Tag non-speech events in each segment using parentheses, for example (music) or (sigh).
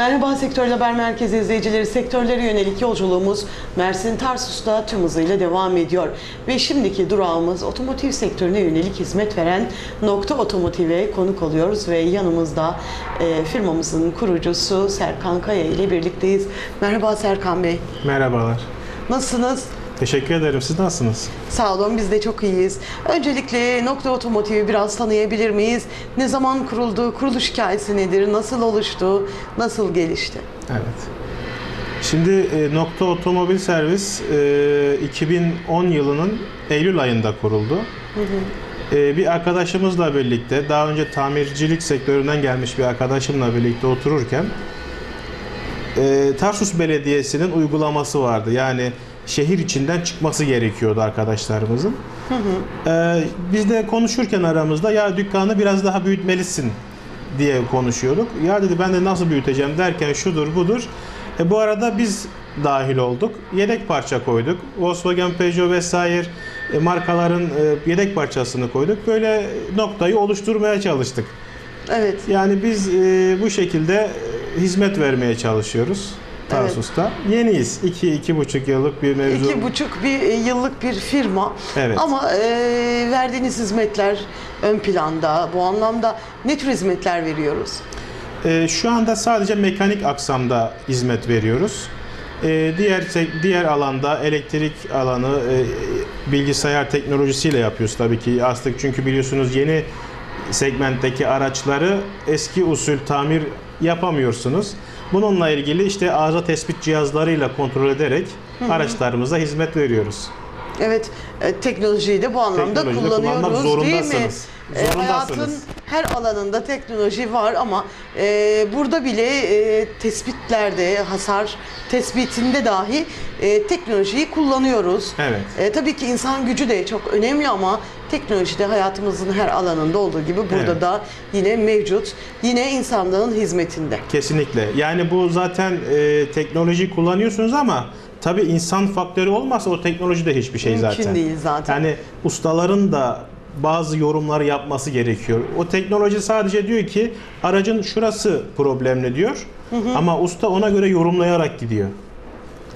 Merhaba Sektör Haber Merkezi izleyicileri. Sektörlere yönelik yolculuğumuz Mersin Tarsus'ta tüm hızıyla devam ediyor. Ve şimdiki durağımız otomotiv sektörüne yönelik hizmet veren Nokta Otomotiv'e konuk oluyoruz ve yanımızda e, firmamızın kurucusu Serkan Kaya ile birlikteyiz. Merhaba Serkan Bey. Merhabalar. Nasılsınız? Teşekkür ederim. Siz nasılsınız? Sağ olun biz de çok iyiyiz. Öncelikle Nokta Otomotiv'i biraz tanıyabilir miyiz? Ne zaman kuruldu? Kuruluş hikayesi nedir? Nasıl oluştu? Nasıl gelişti? Evet. Şimdi e, Nokta Otomobil Servis e, 2010 yılının Eylül ayında kuruldu. E, bir arkadaşımızla birlikte, daha önce tamircilik sektöründen gelmiş bir arkadaşımla birlikte otururken e, Tarsus Belediyesi'nin uygulaması vardı. Yani şehir içinden çıkması gerekiyordu arkadaşlarımızın. E, biz de konuşurken aramızda ya dükkanı biraz daha büyütmelisin diye konuşuyorduk. Ya dedi ben de nasıl büyüteceğim derken şudur budur. E, bu arada biz dahil olduk. Yedek parça koyduk. Volkswagen, Peugeot vesaire e, markaların e, yedek parçasını koyduk. Böyle noktayı oluşturmaya çalıştık. Evet. Yani biz e, bu şekilde hizmet vermeye çalışıyoruz Tarsus'ta. Yeniyiz. 2 iki, 2,5 yıllık bir mevzu. İki buçuk bir e, yıllık bir firma Evet. ama e, verdiğiniz hizmetler ön planda. Bu anlamda ne tür hizmetler veriyoruz? E, şu anda sadece mekanik aksamda hizmet veriyoruz. E, diğer diğer alanda elektrik alanı e, bilgisayar teknolojisiyle yapıyoruz tabii ki. Artık çünkü biliyorsunuz yeni segmentteki araçları eski usul tamir yapamıyorsunuz. Bununla ilgili işte arıza tespit cihazlarıyla kontrol ederek araçlarımıza hizmet veriyoruz. Evet, e, teknolojiyi de bu anlamda Teknolojide kullanıyoruz kullanmak değil mi? zorundasınız. E, hayatın her alanında teknoloji var ama e, burada bile e, tespitlerde, hasar tespitinde dahi e, teknolojiyi kullanıyoruz. Evet. E, tabii ki insan gücü de çok önemli ama teknoloji de hayatımızın her alanında olduğu gibi burada Evet. da yine mevcut. Yine insanlığın hizmetinde. Kesinlikle. Yani bu zaten e, teknolojiyi kullanıyorsunuz ama tabii insan faktörü olmazsa o teknoloji de hiçbir şey Mümkün zaten. değil zaten. Yani ustaların da bazı yorumları yapması gerekiyor. O teknoloji sadece diyor ki aracın şurası problemli diyor. Ama usta ona göre yorumlayarak gidiyor.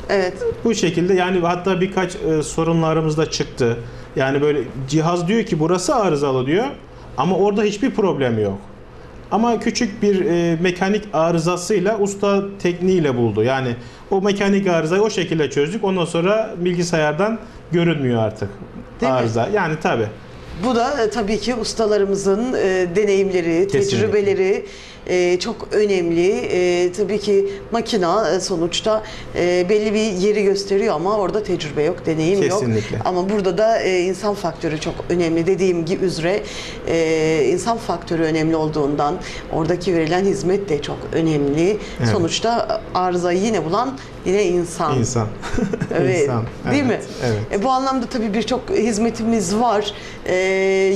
Evet. Bu şekilde yani hatta birkaç e, sorunlarımız da çıktı. Yani böyle cihaz diyor ki burası arızalı diyor ama orada hiçbir problem yok. Ama küçük bir e, mekanik arızasıyla usta tekniğiyle buldu. Yani o mekanik arızayı o şekilde çözdük. Ondan sonra bilgisayardan görünmüyor artık Değil mi? arıza. Yani tabi. Bu da e, tabii ki ustalarımızın e, deneyimleri, Kesinlikle. tecrübeleri e, çok önemli. E, tabii ki makina e, sonuçta e, belli bir yeri gösteriyor ama orada tecrübe yok, deneyim Kesinlikle. yok. Ama burada da e, insan faktörü çok önemli. Dediğim gibi üzere e, insan faktörü önemli olduğundan oradaki verilen hizmet de çok önemli. Evet. Sonuçta arızayı yine bulan yine insan. İnsan. Evet, (laughs) İnsan. değil mi? Evet. E, bu anlamda tabii birçok hizmetimiz var. E,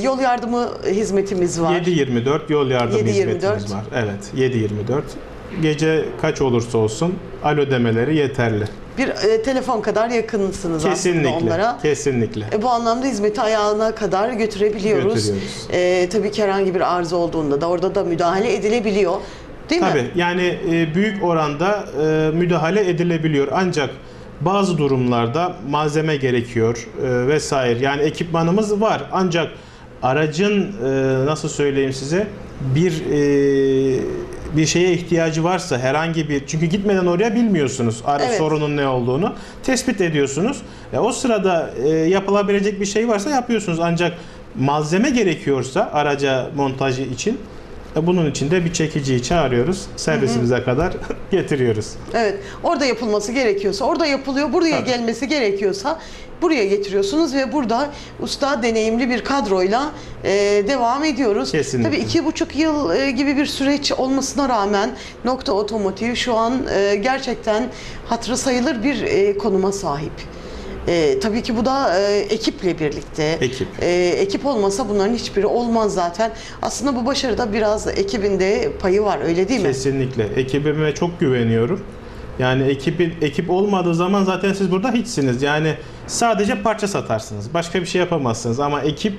yol yardımı hizmetimiz var. 7-24 yol yardım 7-24. hizmetimiz var. Evet 7-24. Gece kaç olursa olsun alo demeleri yeterli. Bir e, telefon kadar yakınsınız aslında Kesinlikle. onlara. Kesinlikle. E, bu anlamda hizmeti ayağına kadar götürebiliyoruz. Götürüyoruz. E, tabii ki herhangi bir arıza olduğunda da orada da müdahale edilebiliyor. Değil mi? Tabii yani e, büyük oranda e, müdahale edilebiliyor ancak bazı durumlarda malzeme gerekiyor e, vesaire. Yani ekipmanımız var ancak aracın e, nasıl söyleyeyim size bir e, bir şeye ihtiyacı varsa herhangi bir çünkü gitmeden oraya bilmiyorsunuz ara Evet. sorunun ne olduğunu tespit ediyorsunuz. E, o sırada e, yapılabilecek bir şey varsa yapıyorsunuz ancak malzeme gerekiyorsa araca montajı için bunun için de bir çekiciyi çağırıyoruz. Servisimize kadar (laughs) getiriyoruz. Evet. Orada yapılması gerekiyorsa orada yapılıyor. Buraya Tabii. gelmesi gerekiyorsa buraya getiriyorsunuz ve burada usta deneyimli bir kadroyla e, devam ediyoruz. Kesinlikle. Tabii iki buçuk yıl e, gibi bir süreç olmasına rağmen Nokta Otomotiv şu an e, gerçekten hatırı sayılır bir e, konuma sahip. E, tabii ki bu da e, ekiple birlikte. Ekip. E, ekip olmasa bunların hiçbiri olmaz zaten. Aslında bu başarıda biraz ekibin de payı var öyle değil mi? Kesinlikle. Ekibime çok güveniyorum. Yani ekibin ekip olmadığı zaman zaten siz burada hiçsiniz. Yani sadece parça satarsınız. Başka bir şey yapamazsınız ama ekip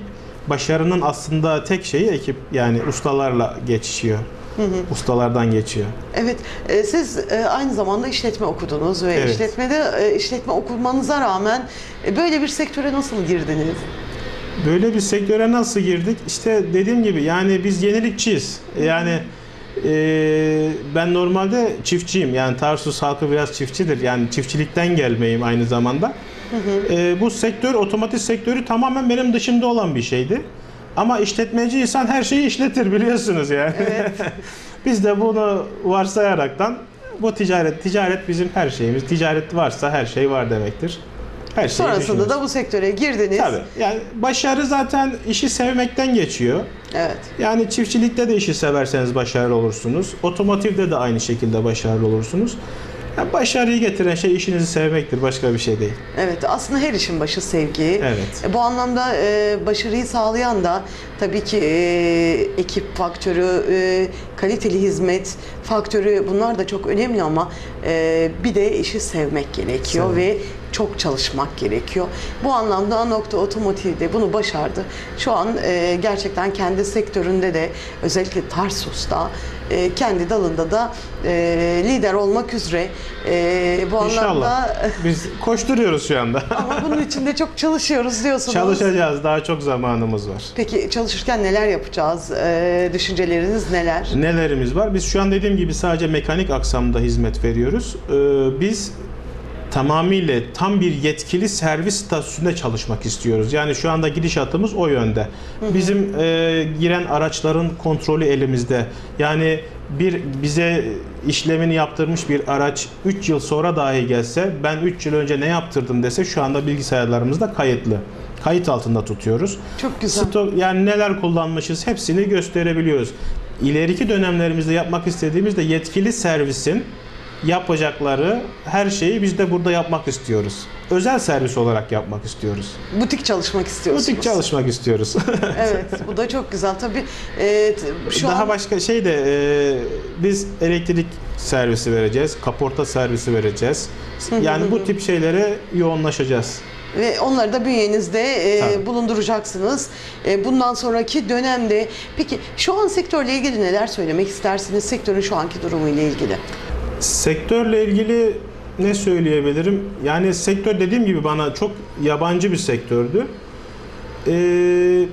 başarının aslında tek şeyi ekip yani ustalarla geçişiyor. Ustalardan geçiyor. Evet, e, siz e, aynı zamanda işletme okudunuz ve Evet. işletmede e, işletme okumanıza rağmen e, böyle bir sektöre nasıl girdiniz? Böyle bir sektöre nasıl girdik? İşte dediğim gibi yani biz yenilikçiyiz. Yani e, ben normalde çiftçiyim. Yani Tarsus halkı biraz çiftçidir. Yani çiftçilikten gelmeyim aynı zamanda. E, bu sektör, otomotiv sektörü tamamen benim dışımda olan bir şeydi. Ama işletmeci insan her şeyi işletir biliyorsunuz yani. (laughs) Biz de bunu varsayaraktan bu ticaret, ticaret bizim her şeyimiz. Ticaret varsa her şey var demektir. Her şeyi Sonrasında da bu sektöre girdiniz. Tabii. Yani başarı zaten işi sevmekten geçiyor. Evet. Yani çiftçilikte de işi severseniz başarılı olursunuz. Otomotivde de aynı şekilde başarılı olursunuz. Yani başarıyı getiren şey işinizi sevmektir. Başka bir şey değil. Evet, aslında her işin başı sevgi. Evet. E, Bu anlamda e, başarıyı sağlayan da tabii ki e, ekip faktörü, e, kaliteli hizmet faktörü bunlar da çok önemli ama e, bir de işi sevmek gerekiyor Sevmek. ve çok çalışmak gerekiyor. Bu anlamda Nokta Otomotiv de bunu başardı. Şu an e, gerçekten kendi sektöründe de özellikle Tarsus'ta e, kendi dalında da e, lider olmak üzere e, bu İnşallah. anlamda (laughs) Biz koşturuyoruz şu anda. (laughs) ama bunun için de çok çalışıyoruz diyorsunuz. Çalışacağız. Daha çok zamanımız var. Peki çalışırken neler yapacağız? Ee, düşünceleriniz neler? Nelerimiz var? Biz şu an dediğim gibi sadece mekanik aksamda hizmet veriyoruz. Ee, biz tamamıyla tam bir yetkili servis statüsünde çalışmak istiyoruz. Yani şu anda gidişatımız o yönde. Bizim e, giren araçların kontrolü elimizde. Yani bir bize işlemini yaptırmış bir araç 3 yıl sonra dahi gelse ben 3 yıl önce ne yaptırdım dese şu anda bilgisayarlarımızda kayıtlı. Kayıt altında tutuyoruz. Çok güzel. Stok yani neler kullanmışız hepsini gösterebiliyoruz. İleriki dönemlerimizde yapmak istediğimizde yetkili servisin yapacakları her şeyi biz de burada yapmak istiyoruz. Özel servis olarak yapmak istiyoruz. Butik çalışmak istiyorsunuz. Butik çalışmak istiyoruz. (laughs) Evet, bu da çok güzel. Tabii e, şu Daha an başka şey de e, biz elektrik servisi vereceğiz, kaporta servisi vereceğiz. Yani bu tip şeylere yoğunlaşacağız. Ve onları da bünyenizde e, Tabii. bulunduracaksınız. E, bundan sonraki dönemde peki şu an sektörle ilgili neler söylemek istersiniz? Sektörün şu anki durumu ile ilgili. Sektörle ilgili ne söyleyebilirim? Yani sektör dediğim gibi bana çok yabancı bir sektördü. Ee,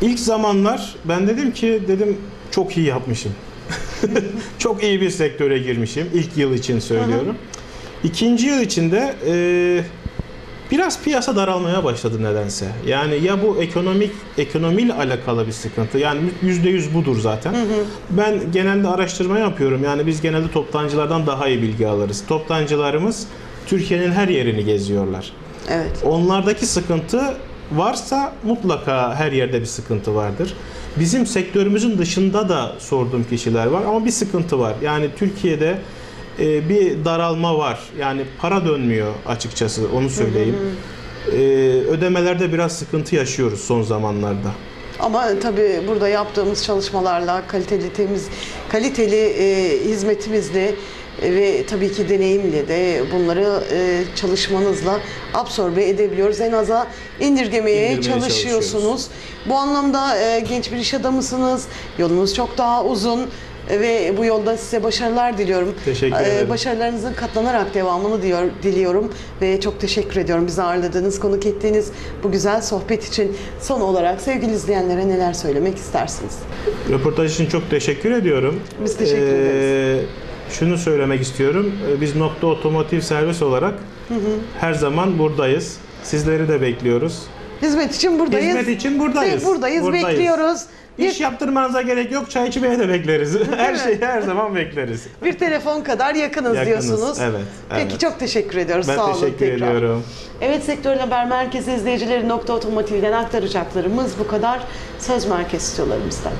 ilk zamanlar ben dedim ki dedim çok iyi yapmışım. (laughs) çok iyi bir sektöre girmişim. İlk yıl için söylüyorum. İkinci yıl içinde e, biraz piyasa daralmaya başladı nedense. Yani ya bu ekonomik ekonomiyle alakalı bir sıkıntı. Yani yüzde yüz budur zaten. Ben genelde araştırma yapıyorum. Yani biz genelde toptancılardan daha iyi bilgi alırız. Toptancılarımız Türkiye'nin her yerini geziyorlar. Evet. Onlardaki sıkıntı varsa mutlaka her yerde bir sıkıntı vardır. Bizim sektörümüzün dışında da sorduğum kişiler var ama bir sıkıntı var. Yani Türkiye'de e, bir daralma var. Yani para dönmüyor açıkçası onu söyleyeyim. E, ödemelerde biraz sıkıntı yaşıyoruz son zamanlarda. Ama tabii burada yaptığımız çalışmalarla, kaliteli temiz, kaliteli e, hizmetimizle e, ve tabii ki deneyimle de bunları e, çalışmanızla absorbe edebiliyoruz. En aza indirgemeye İndirmeye çalışıyorsunuz. Bu anlamda e, genç bir iş adamısınız. Yolunuz çok daha uzun ve bu yolda size başarılar diliyorum. Teşekkür E, ederim. Başarılarınızın katlanarak devamını diyor, diliyorum ve çok teşekkür ediyorum bizi ağırladığınız, konuk ettiğiniz bu güzel sohbet için. Son olarak sevgili izleyenlere neler söylemek istersiniz? Röportaj için çok teşekkür ediyorum. Biz teşekkür ederiz. Şunu söylemek istiyorum. Ee, Biz Nokta Otomotiv Servis olarak her zaman buradayız. Sizleri de bekliyoruz. Hizmet için buradayız. Hizmet için buradayız. Ve buradayız, bekliyoruz. Bir, İş yaptırmanıza gerek yok. Çay içmeye de bekleriz. (laughs) her mi? şeyi her zaman bekleriz. bir telefon kadar yakınız, Yakınız, diyorsunuz. evet, Peki evet. çok teşekkür ediyoruz. Ben Sağ olun teşekkür tekrar. ediyorum. Evet Sektör Haber Merkezi izleyicileri Nokta Otomotiv'den aktaracaklarımız bu kadar. Söz Merkez stüdyolarımızdan.